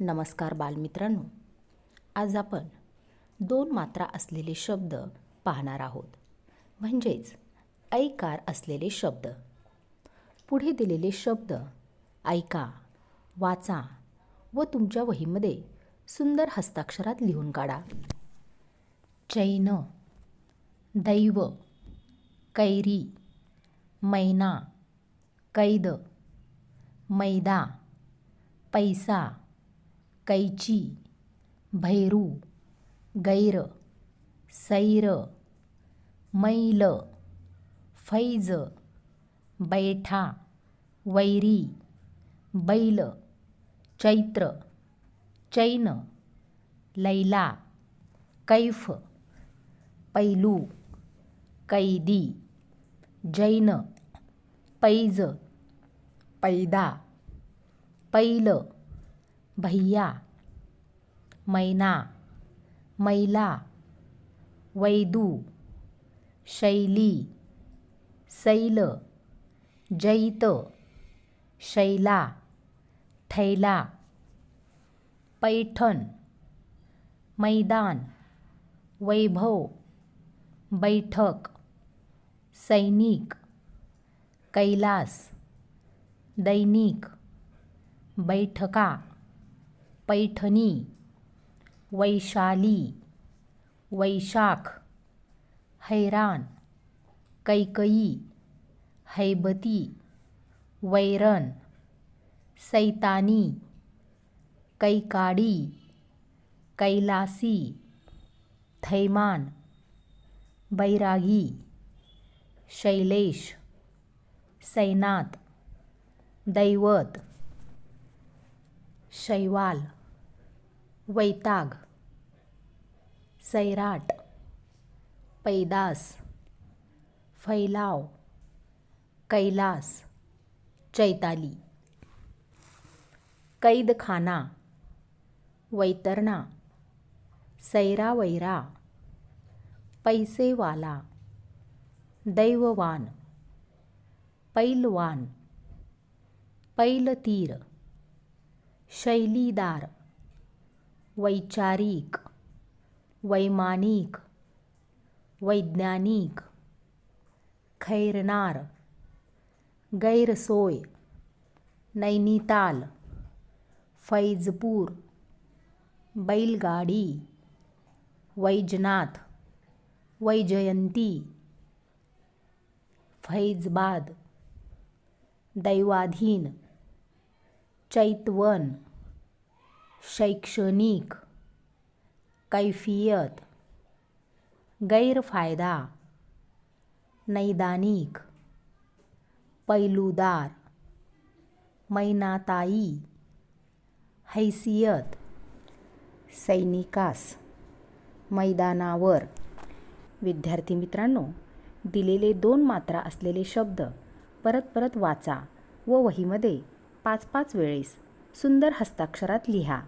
नमस्कार बालमित्रांनो. आज आपण दोन मात्रा असलेले शब्द पाहणार आहोत. म्हणजेच ऐकार असलेले शब्द. पुढे दिलेले शब्द ऐका वाचा व तुमच्या वहीमध्ये सुंदर हस्ताक्षरात लिहून काढा. चैन दैव कैरी मैना कैद मैदा पैसा कैची भैरू गैर सैर मैल फैज बैठा वैरी बैल चैत्र चैन लैला कैफ पैलू कैदी जैन पैज पैदा पैल भैया मैना मैला वैदू शैली सैल जैत शैला थैला पैठण मैदान वैभव बैठक सैनिक कैलास दैनिक बैठका पैठणी वैशाली वैशाख हैराण कैकई हैबती वैरण सैतानी कैकाडी कैलासी थैमान बैरागी शैलेश सैनात दैवत शैवाल। वैताग. सैराट. पैदास. फैलाव. कैलास. चैताली. कैदखाना. वैतरणा. सैरावैरा. पैसेवाला. दैववान. पैलवान. पैलतीर. शैलीदार. वैचारिक वैमानिक वैज्ञानिक खैरनार गैरसोय नैनिताल फैजपूर बैलगाडी वैजनाथ वैजयंती फैजबाद दैवाधीन चैतवन शैक्षणिक कैफियत गैरफायदा नैदानिक पैलूदार मैनाताई हैसियत सैनिकास मैदानावर. विद्यार्थी मित्रांनो दिलेले दोन मात्रा असलेले शब्द परत परत वाचा व वहीमध्ये पाच पाच वेळेस सुंदर हस्ताक्षरात लिहा.